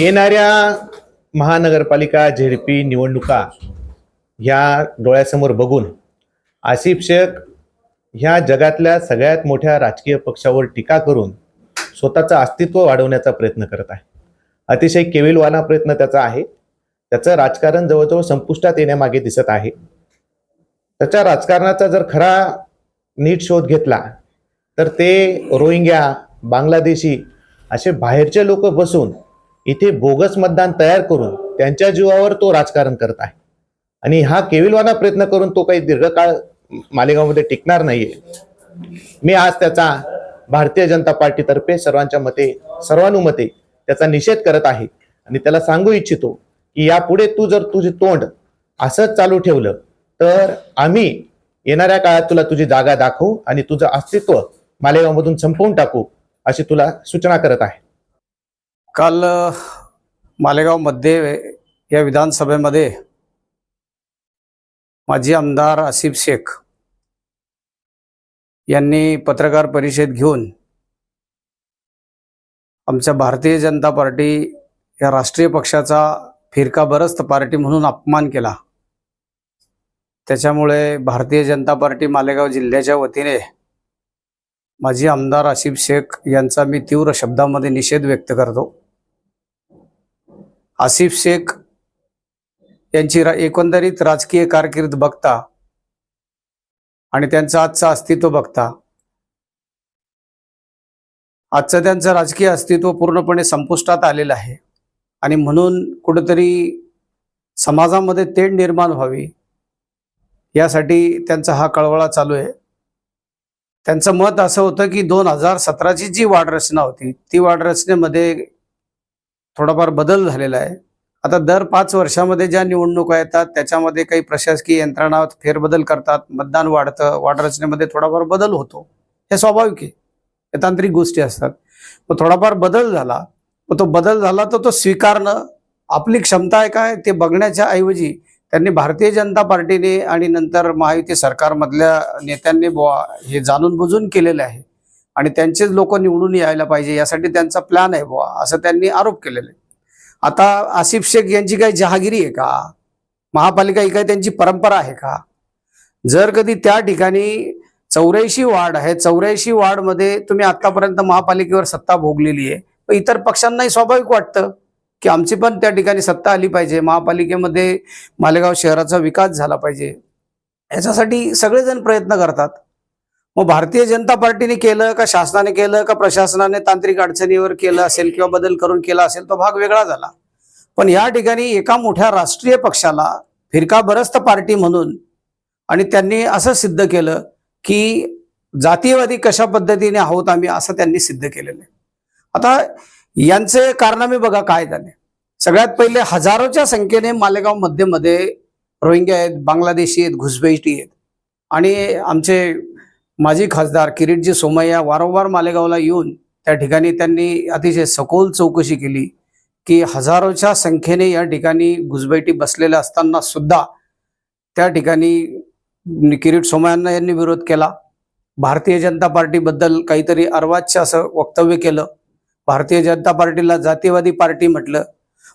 येणाऱ्या महानगरपालिका झेडपी निवडणुका ह्या डोळ्यासमोर बघून आसिफ शेख ह्या जगातल्या सगळ्यात मोठ्या राजकीय पक्षावर टीका करून स्वतःचं अस्तित्व वाढवण्याचा प्रयत्न करत आहे. अतिशय केविलवाना प्रयत्न त्याचा आहे. त्याचं राजकारण जवळजवळ संपुष्टात येण्यामागे दिसत आहे. त्याच्या राजकारणाचा जर खरा नीट शोध घेतला तर ते रोहिंग्या बांगलादेशी असे बाहेरचे लोक बसून इथे बोगस मतदान तयार करून त्यांच्या जीवावर तो राजकारण करत आहे. आणि हा केविलवाना प्रयत्न करून तो काही दीर्घकाळ मालेगावमध्ये टिकणार नाहीये. मी आज त्याचा भारतीय जनता पार्टीतर्फे सर्वांच्या मते सर्वानुमते त्याचा निषेध करत आहे. आणि त्याला सांगू इच्छितो की यापुढे तू जर तुझे तोंड असंच चालू ठेवलं तर आम्ही येणाऱ्या काळात तुला तुझी जागा दाखवू आणि तुझं अस्तित्व मालेगावमधून संपवून टाकू अशी तुला सूचना करत आहे. काल मालेगावमध्ये या विधानसभेमध्ये माजी आमदार आसिफ शेख यांनी पत्रकार परिषद घेऊन आमच्या भारतीय जनता पार्टी या राष्ट्रीय पक्षाचा फिरका बरस्त पार्टी म्हणून अपमान केला. त्याच्यामुळे भारतीय जनता पार्टी मालेगाव जिल्ह्याच्या वतीने माजी आमदार आसिफ शेख यांचा मी तीव्र शब्दामध्ये निषेध व्यक्त करतो. आसिफ शेख यांची रा एकंदरीत राजकीय कारकीर्द बघता आणि त्यांचं आजचं अस्तित्व बघता. आजचं त्यांचं राजकीय अस्तित्व पूर्णपणे संपुष्टात आलेलं आहे. आणि म्हणून कुठंतरी समाजामध्ये तेढ निर्माण व्हावी यासाठी त्यांचा हा कळवळा चालू आहे. त्यांचं मत असं होतं की दोन हजार सतराची जी वाढ रचना होती ती वाढरचनेमध्ये थोडाफार बदल झालेला आहे. आता दर पाच वर्षामध्ये ज्या निवडणुका येतात त्याच्यामध्ये काही प्रशासकीय यंत्रणा फेरबदल करतात मतदान वाढतं वाटरचनेमध्ये थोडाफार बदल होतो. हे स्वाभाविक आहे. हे तांत्रिक गोष्टी असतात. मग थोडाफार बदल झाला मग तो बदल झाला तर तो स्वीकारणं आपली क्षमता आहे काय ते बघण्याच्या ऐवजी त्यांनी भारतीय जनता पार्टीने आणि नंतर महायुती सरकारमधल्या नेत्यांनी बुवा हे जाणून बुजून केलेलं आहे. आणि त्यांचेच लोक निवडून यायला पाहिजे यासाठी त्यांचा प्लॅन आहे बुवा असं त्यांनी आरोप केलेला. आहे आता आसिफ शेख यांची काही जहागिरी आहे का? महापालिका ही काही त्यांची परंपरा आहे का? जर कधी त्या ठिकाणी चौऱ्याऐंशी वार्ड आहे चौऱ्याऐंशी वार्डमध्ये तुम्ही आतापर्यंत महापालिकेवर सत्ता भोगलेली आहे पण इतर पक्षांनाही स्वाभाविक वाटतं की आमची पण त्या ठिकाणी सत्ता आली पाहिजे महापालिकेमध्ये मालेगाव शहराचा विकास झाला पाहिजे. याच्यासाठी सगळेजण प्रयत्न करतात. मग भारतीय जनता पार्टीने केलं का शासनाने केलं का प्रशासनाने तांत्रिक अडचणीवर केलं असेल किंवा बदल करून केला असेल तो भाग वेगळा झाला. पण या ठिकाणी एका मोठ्या राष्ट्रीय पक्षाला फिरका बरस्त पार्टी म्हणून आणि त्यांनी असं सिद्ध केलं की जातीयवादी कशा पद्धतीने आहोत आम्ही असं त्यांनी सिद्ध केलेलं आहे. आता यांचे कारनामे बघा काय झाले. सगळ्यात पहिले हजारोच्या संख्येने मालेगावमध्ये मध्ये रोहिंग्या आहेत बांगलादेशी आहेत घुसबैठी आहेत. आणि आमचे माजी खासदार किरीटजी सोमय्या वारंवार मालेगावला येऊन त्या ठिकाणी त्यांनी अतिशय सखोल चौकशी केली की हजारोच्या संख्येने या ठिकाणी घुसबैठी बसलेल्या असताना सुद्धा त्या ठिकाणी किरीट सोमय्यांना यांनी विरोध केला. भारतीय जनता पार्टीबद्दल काहीतरी अर्वाच्य असं वक्तव्य केलं. भारतीय जनता पार्टीला जातीवादी पार्टी म्हटलं.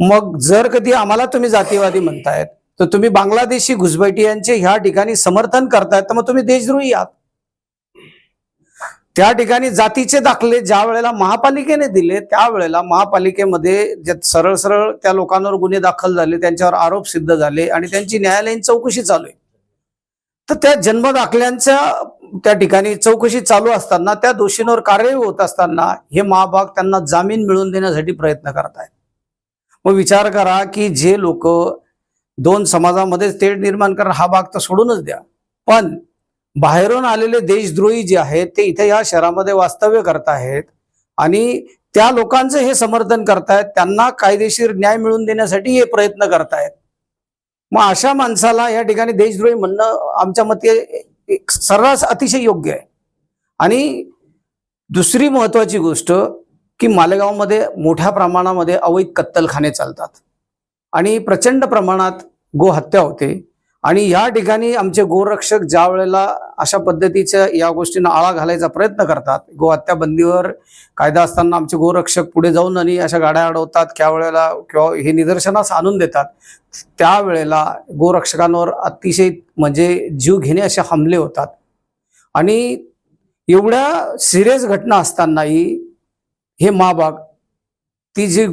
मग जर कधी आम्हाला तुम्ही जातीवादी म्हणतायत तर तुम्ही बांगलादेशी घुसबैठी यांचे ह्या ठिकाणी समर्थन करतायत तर मग तुम्ही देशद्रोही आहात. त्या ठिकाणी जातीचे दाखले ज्या वेळेला महापालिकेने दिले त्यावेळेला महापालिकेमध्ये जे सरळ सरळ त्या लोकांवर गुन्हे दाखल झाले त्यांच्यावर आरोप सिद्ध झाले आणि त्यांची न्यायालयीन चौकशी चालू आहे. तर त्या जन्म दाखल्यांच्या त्या ठिकाणी चौकशी चालू असताना त्या दोषींवर कार्यवाही होत असताना हे महाभाग त्यांना जामीन मिळवून देण्यासाठी प्रयत्न करत आहेत. मग विचार करा की जे लोक दोन समाजामध्ये तेढ निर्माण करणं हा भाग तर सोडूनच द्या. पण बाहेरून आलेले देशद्रोही जे आहेत ते इथे या शहरामध्ये वास्तव्य करत आहेत आणि त्या लोकांचं हे समर्थन करतायत त्यांना कायदेशीर न्याय मिळवून देण्यासाठी हे प्रयत्न करतायत मग अशा माणसाला या ठिकाणी देशद्रोही म्हणणं आमच्या मते एक सर्रास अतिशय योग्य आहे. आणि दुसरी महत्वाची गोष्ट की मालेगावमध्ये मोठ्या प्रमाणामध्ये अवैध कत्तलखाने चालतात. आणि प्रचंड प्रमाणात गोहत्या होते. आणि या ठिकाणी आमचे गोरक्षक ज्या वेळेला अशा पद्धतीच्या या गोष्टींना आळा घालायचा प्रयत्न करतात गोहत्या बंदीवर कायदा असताना आमचे गोरक्षक पुढे जाऊन आणि अशा गाड्या अडवतात त्या वेळेला किंवा हे निदर्शनास आणून देतात त्यावेळेला गोरक्षकांवर अतिशय म्हणजे जीव घेणे असे हमले होतात. आणि एवढ्या सिरियस घटना असतानाही हे महाभाग ती जी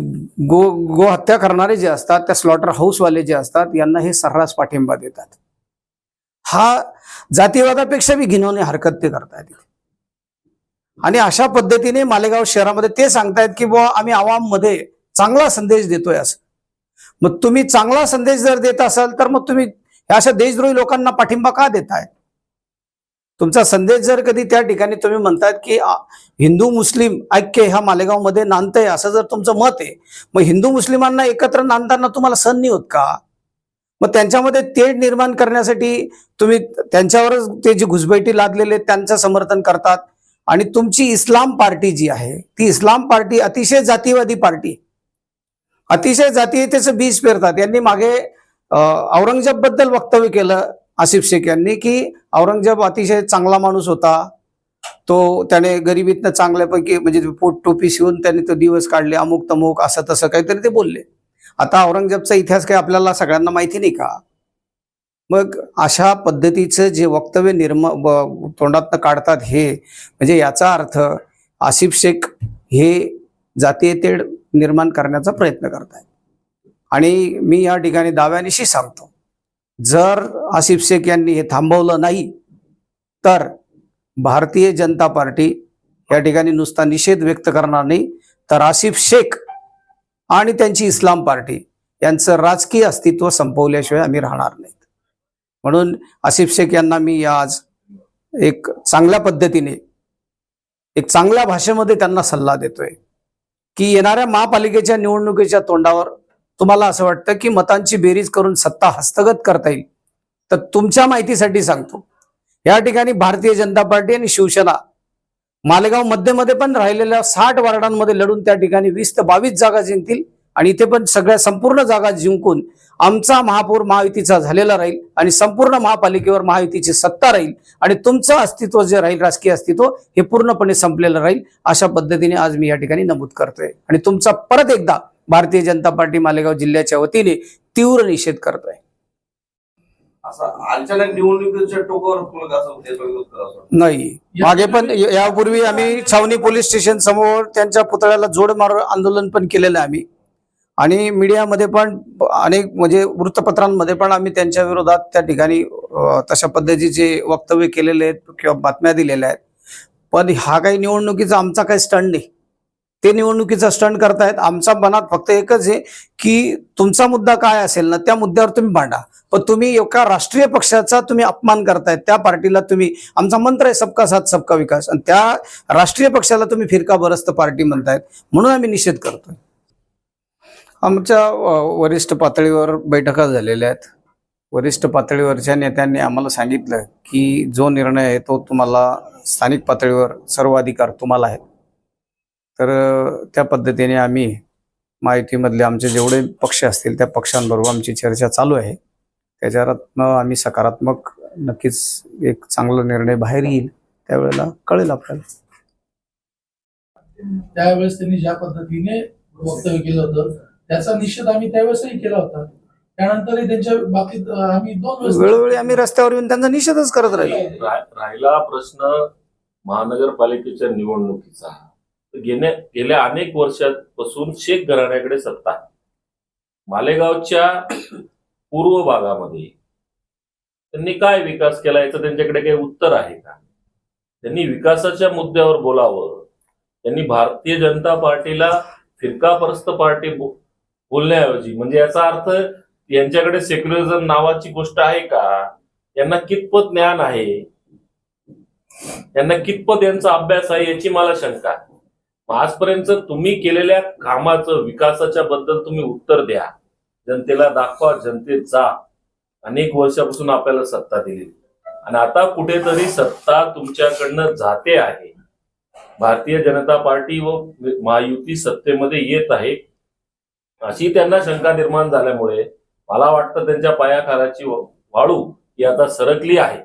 गो गो हत्या करणारे जे असतात त्या स्लॉटर हाऊसवाले जे असतात यांना हे सर्रास पाठिंबा देतात. हा जातीवादापेक्षा बी घिनवणे हरकत ते करतायत आणि अशा पद्धतीने मालेगाव शहरामध्ये ते सांगतायत की बुवा आम्ही आवाममध्ये चांगला संदेश देतोय असं. मग तुम्ही चांगला संदेश जर देत असाल तर मग तुम्ही अशा देशद्रोही लोकांना पाठिंबा का देताय तुमचा संदेश जर कधी त्या ठिकाणी तुम्ही म्हणतायत की हिंदू मुस्लिम ऐक्य ह्या मालेगावमध्ये नांदतंय असं जर तुमचं मत आहे मग हिंदू मुस्लिमांना एकत्र नांदताना तुम्हाला सण नाही होत का? मग त्यांच्यामध्ये तेढ निर्माण करण्यासाठी तुम्ही त्यांच्यावरच ते जी घुसबैठी लादलेले त्यांचं समर्थन करतात. आणि तुमची इस्लाम पार्टी जी आहे ती इस्लाम पार्टी अतिशय जातीवादी पार्टी. अतिशय जातीयतेचं बीज पेरतात. यांनी मागे औरंगजेबबद्दल वक्तव्य केलं. आसिफ शेख यांनी की औरंगजेब अतिशय चांगला माणूस होता. तो त्याने गरिबीतनं चांगल्यापैकी म्हणजे पोट टोपी शिवून त्याने तो दिवस काढले अमुक तमुक असं तसं काहीतरी ते बोलले. आता औरंगजेबचा इतिहास काही आपल्याला सगळ्यांना माहिती नाही का? मग अशा पद्धतीचं जे वक्तव्य निर्म तोंडातनं काढतात हे म्हणजे याचा अर्थ आसिफ शेख हे जातीयतेड निर्माण करण्याचा प्रयत्न करत आहेत आणि मी या ठिकाणी दाव्यानिशी सांगतो. जर आसिफ शेख यांनी हे थांबवलं नाही तर भारतीय जनता पार्टी या ठिकाणी नुसता निषेध व्यक्त करणार नाही. तर आसिफ शेख आणि त्यांची इस्लाम पार्टी यांचं राजकीय अस्तित्व संपवल्याशिवाय आम्ही राहणार नाहीत. म्हणून आसिफ शेख यांना मी आज एक चांगल्या पद्धतीने एक चांगल्या भाषेमध्ये त्यांना सल्ला देतोय की येणाऱ्या महापालिकेच्या निवडणुकीच्या तोंडावर तुम्हाला असं वाटतं की मतांची बेरीज करून सत्ता हस्तगत करता येईल? तर तुमच्या माहितीसाठी सांगतो. या ठिकाणी भारतीय जनता पार्टी आणि शिवसेना मालेगाव मध्यमध्ये पण राहिलेल्या साठ वार्डांमध्ये लढून त्या ठिकाणी वीस ते बावीस जागा जिंकतील आणि इथे पण सगळ्या संपूर्ण जागा जिंकून आमचा महापौर महायुतीचा झालेला राहील आणि संपूर्ण महापालिकेवर महायुतीची सत्ता राहील आणि तुमचं अस्तित्व जे राहील राजकीय अस्तित्व हे पूर्णपणे संपलेलं राहील. अशा पद्धतीने आज मी या ठिकाणी नमूद करतोय. आणि तुमचा परत एकदा भारतीय जनता पार्टी मालेगाव जिल्ह्याच्या वतीने तीव्र निषेध विरोध करावा नाही. मागे पण यापूर्वी आम्ही छावणी पोलीस स्टेशन समोर त्यांच्या पुतळ्याला जोड मार आंदोलन पण केलेलं आहे आम्ही. आणि मीडियामध्ये पण अनेक म्हणजे वृत्तपत्रांमध्ये पण आम्ही त्यांच्या विरोधात त्या ठिकाणी तशा पद्धतीचे वक्तव्य केलेले आहेत किंवा बातम्या दिलेल्या आहेत. पण हा काही निवडणुकीचा आमचा काही स्टंट नाही. ते निवडणुकीचा स्टंट करतायत. आमचा मनात फक्त एकच आहे की तुमचा मुद्दा काय असेल ना त्या मुद्द्यावर तुम्ही भांडा. पण तुम्ही एका राष्ट्रीय पक्षाचा तुम्ही अपमान करतायत. त्या पार्टीला तुम्ही आमचा मंत्र आहे सबका साथ सबका विकास. आणि त्या राष्ट्रीय पक्षाला तुम्ही फिरका बरस्त पार्टी म्हणतायत. म्हणून आम्ही निषेध करतोय. आमच्या वरिष्ठ पातळीवर बैठका झालेल्या आहेत. वरिष्ठ पातळीवरच्या नेत्यांनी आम्हाला सांगितलं की जो निर्णय आहे तो तुम्हाला स्थानिक पातळीवर सर्व अधिकार तुम्हाला आहेत. तर त्या पद्धतीने आम्ही माहितीमधले आमचे जेवढे पक्ष असतील त्या पक्षांबरोबर आमची चर्चा चालू आहे. त्याच्यातनं आम्ही सकारात्मक नक्कीच एक चांगला निर्णय बाहेर येईल त्यावेळेला कळेल आपल्याला. त्यावेळेस त्यांनी ज्या पद्धतीने वक्तव्य केलं होतं त्याचा निषेध आम्ही त्यावेळेसही केला होता. त्यानंतरही त्यांच्या बाबतीत अं, आम्ही दोन वेळेस वेळोवेळी आम्ही रस्त्यावर येऊन त्यांचा निषेधच करत राहिलो. राहिला प्रश्न महानगरपालिकेच्या निवडणुकीचा. गेल्या गेल्या अनेक वर्षांपासून शेख घराण्याकडे सत्ता आहे. मालेगावच्या पूर्व भागामध्ये त्यांनी काय विकास केला याचं त्यांच्याकडे काही उत्तर आहे का? त्यांनी विकासाच्या मुद्द्यावर बोलावं. त्यांनी भारतीय जनता पार्टीला फिरकापरस्त पार्टी बोलण्याऐवजी म्हणजे याचा अर्थ यांच्याकडे सेक्युलरिझम नावाची गोष्ट आहे का? यांना कितपत ज्ञान आहे? यांना कितपत यांचा अभ्यास आहे याची मला शंका आहे. आजपर्यंत तुम्ही केलेल्या कामाचं विकासाच्या बद्दल तुम्ही उत्तर द्या. जनतेला दाखवा जनतेत जा. अनेक वर्षापासून आपल्याला सत्ता दिली. आणि आता कुठेतरी सत्ता तुमच्याकडनं जाते आहे. भारतीय जनता पार्टी व महायुती सत्तेमध्ये येत आहे. अशी त्यांना शंका निर्माण झाल्यामुळे मला वाटतं त्यांच्या पायाखालाची वाळू ही आता सरकली आहे.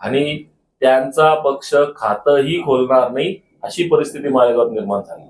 आणि त्यांचा पक्ष खातंही खोलणार नाही. अशी परिस्थिती मालेगावात निर्माण झाली.